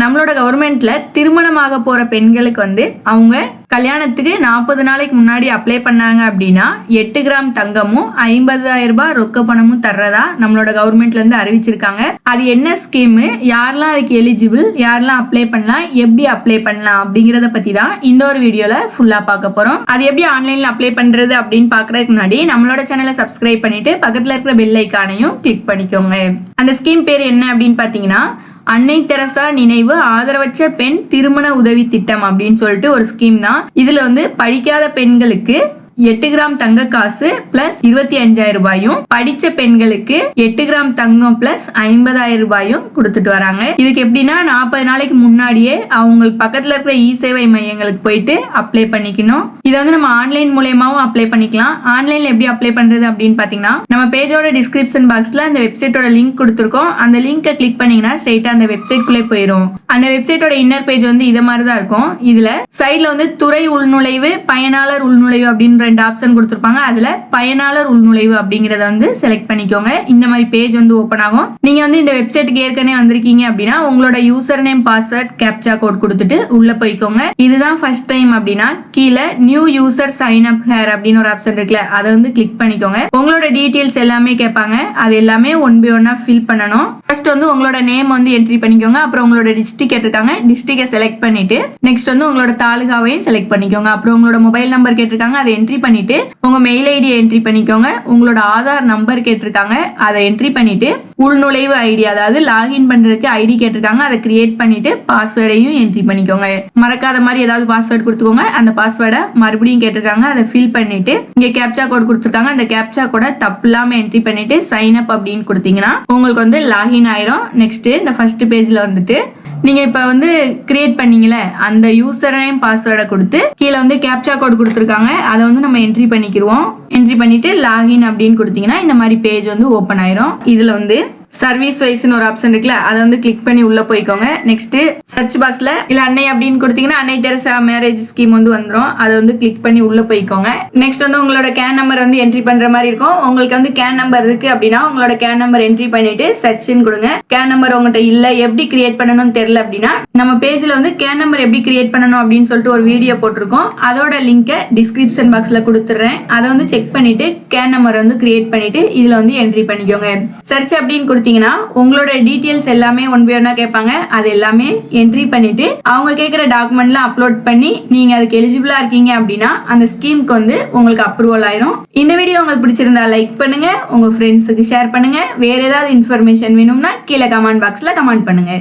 நம்மளோட கவர்மெண்ட்ல திருமணமாக போற பெண்களுக்கு வந்து அவங்க கல்யாணத்துக்கு நாற்பது நாளைக்கு முன்னாடி அப்ளை பண்ணாங்க அப்படின்னா எட்டு கிராம் தங்கமும் ஐம்பதாயிரம் ரூபாய் ரொக்க பணமும் தர்றதா நம்மளோட கவர்மெண்ட்ல இருந்து அறிவிச்சிருக்காங்க. அது என்ன ஸ்கீமு யாரெல்லாம் அதுக்கு எலிஜிபிள் யாரெல்லாம் அப்ளை பண்ணலாம்? எப்படி அப்ளை பண்ணலாம்? அப்படிங்கறத பத்தி தான் இந்த ஒரு வீடியோல ஃபுல்லா பார்க்க போறோம். அது எப்படி ஆன்லைன்ல அப்ளை பண்றது அப்படின்னு பாக்குறதுக்கு முன்னாடி நம்மளோட சேனலை சப்ஸ்கிரைப் பண்ணிட்டு பக்கத்துல இருக்கிற பெல் ஐக்கானையும் கிளிக் பண்ணிக்கோங்க. அந்த ஸ்கீம் பேர் என்ன அப்படின்னு பாத்தீங்கன்னா அன்னை தெரசா நினைவு ஆதரவற்ற பெண் திருமண உதவி திட்டம் அப்படின்னு சொல்லிட்டு ஒரு ஸ்கீம் தான். இதுல வந்து படிக்காத பெண்களுக்கு எட்டு கிராம் தங்க காசு பிளஸ் இருபத்தி அஞ்சாயிரம் ரூபாயும் படிச்ச பெண்களுக்கு எட்டு கிராம் தங்கம் பிளஸ் ஐம்பதாயிரம் ரூபாயும் கொடுத்துட்டு வராங்க. இதுக்கு எப்படின்னா நாற்பது நாளைக்கு முன்னாடியே அவங்களுக்கு பக்கத்துல இருக்கிற இ சேவை மையங்களுக்கு போயிட்டு அப்ளை பண்ணிக்கணும். இதை வந்து நம்ம ஆன்லைன் மூலயமாவும் அப்ளை பண்ணிக்கலாம். ஆன்லைன்ல எப்படி அப்ளை பண்றது அப்படின்னு பாத்தீங்கன்னா நம்ம பேஜோட டிஸ்கிரிப்ஷன் பாக்ஸ்ல அந்த வெப்சைட்டோட லிங்க் கொடுத்துருக்கோம். அந்த லிங்கை கிளிக் பண்ணீங்கன்னா ஸ்ட்ரைட்டா அந்த வெப்சைட் குள்ளே போயிடும் அந்த வெப்சைட்டோட இன்னர் பேஜ் வந்து இதை மாதிரி தான் இருக்கும். இதுல சைட்ல வந்து துறை உள்நுழைவு பயனாளர் உள்நுழைவு அப்படின்ற ரெண்டு ஆப்ஷன் கொடுத்துருப்பாங்க. அதுல பயனாளர் உள்நுழைவு அப்படிங்கறத வந்து செலக்ட் பண்ணிக்கோங்க. இந்த மாதிரி பேஜ் வந்து ஓப்பன் ஆகும். நீங்க வந்து இந்த வெப்சைட்டுக்கு ஏற்கனவே வந்திருக்கீங்க அப்படின்னா உங்களோட user name password captcha code கொடுத்துட்டு உள்ள போய்க்கோங்க. இதுதான் ஃபர்ஸ்ட் டைம் அப்படின்னா கீழே new user sign up here அப்படின்னு ஒரு ஆப்ஷன் இருக்குல்ல அதை வந்து கிளிக் பண்ணிக்கோங்க. உங்களோட டீடைல்ஸ் எல்லாமே கேட்பாங்க. அது எல்லாமே ஒன் பை ஒன்னா ஃபில் பண்ணணும். ஃபர்ஸ்ட் வந்து உங்களோட நேம் வந்து என்ட்ரி பண்ணிக்கோங்க. அப்புறம் உங்களோட டிஸ்ட்ரிக் கேட்டிருக்காங்க. டிஸ்ட்ரிக்டை செலக்ட் பண்ணிட்டு நெக்ஸ்ட் வந்து உங்களோட தாலுகாவையும் செலக்ட் பண்ணிக்கோங்க. அப்புறம் உங்களோட மொபைல் நம்பர் கேட்டிருக்காங்க. அதை என்ட்ரி பண்ணிட்டு உங்க மெயில் ஐடி என்ட்ரி பண்ணிக்கோங்க. உங்களோட ஆதார் நம்பர் கேட்டிருக்காங்க. அதை என்ட்ரி பண்ணிட்டு உள்நுழைவு ஐடி அதாவது லாகின் பண்றதுக்கு ஐடி கேட்டிருக்காங்க. அதை கிரியேட் பண்ணிட்டு பாஸ்வேர்டையும் என்ட்ரி பண்ணிக்கோங்க. மறக்காத மாதிரி ஏதாவது பாஸ்வேர்டு கொடுத்துக்கோங்க. அந்த பாஸ்வேர்டை மறுபடியும் கேட்டிருக்காங்க. அதை ஃபில் பண்ணிட்டு இங்க கேப்சா கோட் கொடுத்துருக்காங்க. அந்த கேப்சா கோட தப்பு இல்லாம என்ட்ரி பண்ணிட்டு சைன் அப் அப்படின்னு கொடுத்தீங்கன்னா உங்களுக்கு வந்து லாகின் ஆயிரும். நெக்ஸ்ட் இந்த ஃபர்ஸ்ட் பேஜ்ல வந்துட்டு நீங்கள் இப்போ வந்து கிரியேட் பண்ணீங்கல்ல அந்த யூசர் நேம் பாஸ்வேர்டை கொடுத்து கீழே வந்து கேப்சா கோட் கொடுத்துருக்காங்க. அதை வந்து நம்ம என்ட்ரி பண்ணிக்கிருவோம். என்ட்ரி பண்ணிட்டு லாகின் அப்படின்னு கொடுத்தீங்கன்னா இந்த மாதிரி பேஜ் வந்து ஓப்பன் ஆயிரும். இதில் வந்து சர்வீஸ் வைஸ்னு ஒரு ஆப்ஷன் இருக்குல்ல அதை வந்து கிளிக் பண்ணி உள்ள போய்க்கோங்க. நெக்ஸ்ட் சர்ச் பாக்ஸ்ல இல்ல அன்னை அப்படின்னு கொடுத்தீங்கன்னா அன்னை தெரசா மேரேஜ் ஸ்கீம் வந்து வந்துரும். அதை வந்து கிளிக் பண்ணி உள்ள போய்க்கோங்க. நெக்ஸ்ட் வந்து உங்களோட கேன் நம்பர் வந்து என்ட்ரி பண்ற மாதிரி இருக்கும். உங்களுக்கு வந்து கேன் நம்பர் இருக்கு அப்படின்னா உங்களோட கேன் நம்பர் என்ட்ரி பண்ணிட்டு சர்ச்னு கொடுங்க. கேன் நம்பர் உங்கள்கிட்ட இல்ல எப்படி கிரியேட் பண்ணணும்னு தெரியல அப்படின்னா நம்ம பேஜ்ல வந்து கேன் நம்பர் எப்படி கிரியேட் பண்ணணும் அப்படின்னு சொல்லிட்டு ஒரு வீடியோ போட்டிருக்கோம். அதோட லிங்கை டிஸ்கிரிப்ஷன் பாக்ஸ்ல கொடுத்துட்றேன். அதை வந்து செக் பண்ணிட்டு கேன் நம்பர் வந்து கிரியேட் பண்ணிட்டு இதுல வந்து என்ட்ரி பண்ணிக்கோங்க. சர்ச் அப்படின்னு கொடுத்தீங்கன்னா உங்களோட டீட்டெயில்ஸ் எல்லாமே ஒன் பை ஒன்னா கேட்பாங்க. அது எல்லாமே என்ட்ரி பண்ணிட்டு அவங்க கேட்குற டாக்குமெண்ட்லாம் அப்லோட் பண்ணி நீங்க அதுக்கு எலிஜிபிளா இருக்கீங்க அப்படின்னா அந்த ஸ்கீமுக்கு வந்து உங்களுக்கு அப்ரூவல் ஆயிரும். இந்த வீடியோ உங்களுக்கு பிடிச்சிருந்தா லைக் பண்ணுங்க. உங்க ஃப்ரெண்ட்ஸுக்கு ஷேர் பண்ணுங்க. வேற ஏதாவது இன்ஃபர்மேஷன் வேணும்னா கீழே கமெண்ட் பாக்ஸ்ல கமெண்ட் பண்ணுங்க.